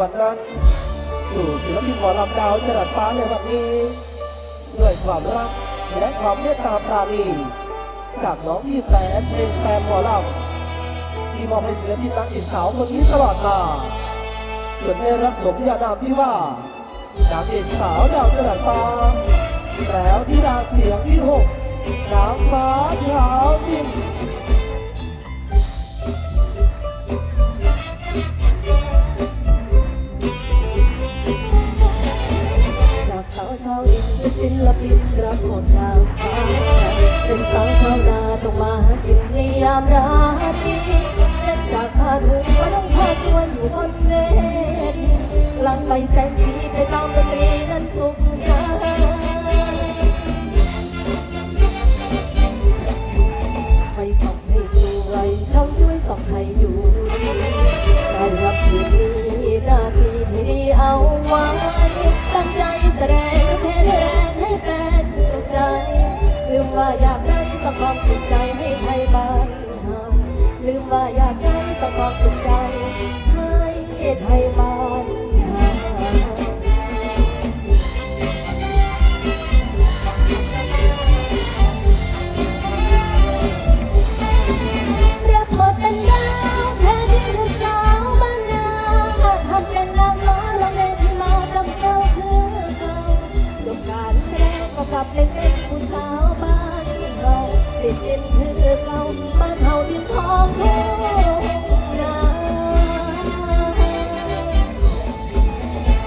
วันนั้นสู่ศิลปินหมอลำดาวจรัสฟ้าในวันนี้ ด้วยความรักและความเมตตาปราณีจากน้องพี่แฟนเพลงแฟนหมอลำที่มอบให้ศิลปินนางเอกสาวคนนี้ตลอดมาจนได้รับสมญานามที่ว่านางเอกสาวดาวจรัสฟ้าแล้วที่ดาเสียงที่หกนางฟ้าเช้าดิน หลังไปแกับเล่นเป็นผู้สาวบ้านเราติดดินคือเก่าบ้านเฮาดินทองทุ่งนา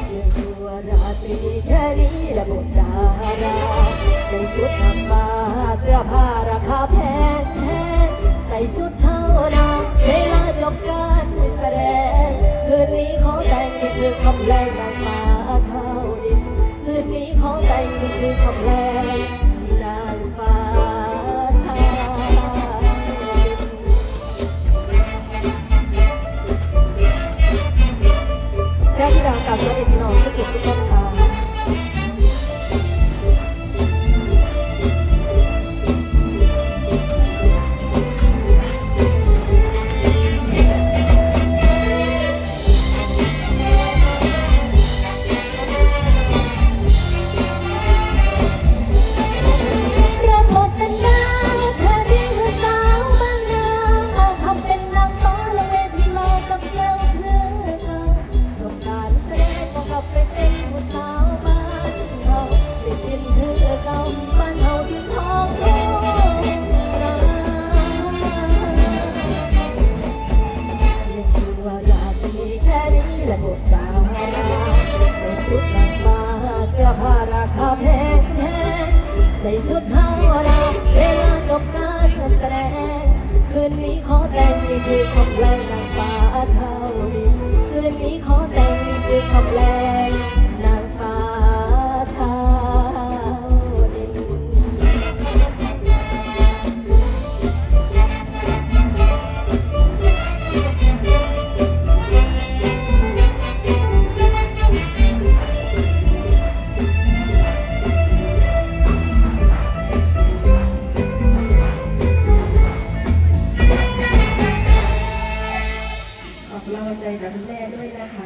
เรื่องตัวราตรีแค่นี้และบทดาราในชุดนำมาเสื้อผ้าราคาแพงแพงใส่ชุดเช่านาเวลาจบการแสดงคืนนี้ขอแต่งนี่คือคำแรง และบทาในชุดนางฟ้าเสื้อผ้าราคาแพงแพงใส่ชุดเทาวราเวลาจบการแสดงคืนนี้ขอแต่งนี่คืองแรงนางฟ้าเท่านี้ เราใจกับคุณแม่ด้วยนะคะ